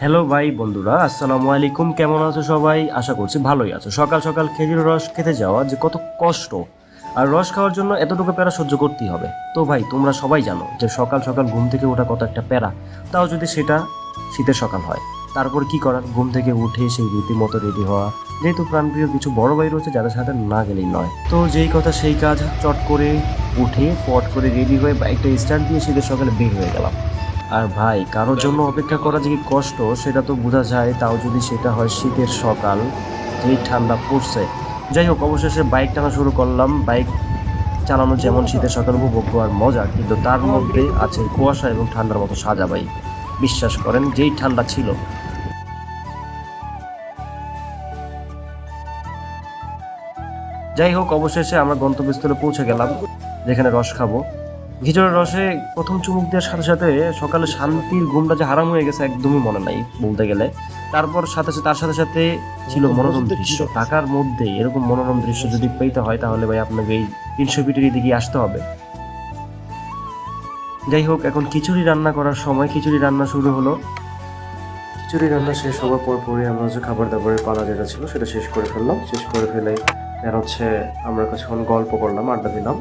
Hello ভাই বন্ধুরা, আসসালামু আলাইকুম। কেমন আছো সবাই? আশা করছি ভালোই আছো। সকাল সকাল খেজুর রস খেতে যাওয়া যে কত কষ্ট। আর রস খাওয়ার জন্য এতটুকু প্যারা সহ্য করতেই হবে। তো ভাই, তোমরা সবাই জানো যে সকাল সকাল ঘুম থেকে ওঠা কত একটা প্যারা। তাও যদি সেটা শীতের সকাল হয়, তারপর কি করার? ঘুম থেকে উঠে সেই রীতিমতো রেডি হওয়া। যেহেতু প্রাণপ্রিয় কিছু বড় ভাই রয়েছে, যাদের সাথে না গেলেই নয়। তো যেই কথা সেই কাজ চট করে উঠে, ফট করে রেডি হয়ে বাইকটা স্টার্ট দিয়ে শীতের সকালে বের হয়ে গেলাম। আর ভাই, কারোর জন্য অপেক্ষা করা যে কষ্ট, সেটা তো বোঝা যায়, তাও যদি সেটা হয় শীতের সকাল, যেই ঠান্ডা পড়ছে। যাই হোক, অবশেষে বাইক টানা শুরু করলাম। বাইক চালানো যেমন শীতের সকাল উপভোগ্য আর মজা, কিন্তু তার মধ্যে আছে কুয়াশা এবং ঠান্ডার মতো সাজা ভাই। বিশ্বাস করেন, যেই ঠান্ডা ছিল। যাই হোক, অবশেষে আমরা গন্তব্যস্থলে পৌঁছে গেলাম, যেখানে রস খাব। খিচুড়ের রসে প্রথম চুমুক দেওয়ার সাথে সাথে সকালে শান্তির ঘুমটা যে হারাম হয়ে গেছে একদমই মনে নাই বলতে গেলে। তারপর সাথে সাথে তার সাথে সাথে ছিল মনোরম দৃশ্য। ঢাকার মধ্যে এরকম মনোরম দৃশ্য যদি পেতে হয় তাহলে ভাই আপনাকে এই তিনশো ফিটের দিকে আসতে হবে। যাই হোক এখন খিচুড়ি রান্না করার সময় খিচুড়ি রান্না শুরু হলো। খিচুড়ি রান্না শেষ হওয়ার পর পরে আমরা হচ্ছে খাবার দাবারের পালা যেটা ছিল সেটা শেষ করে ফেললাম। শেষ করে ফেলে আর হচ্ছে আমরা কিছুক্ষণ গল্প করলাম আড্ডা দিলাম।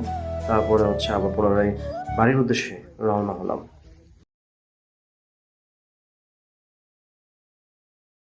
তারপরে হচ্ছে আবার পুনরায় বাড়ির উদ্দেশ্যে রওনা হলাম।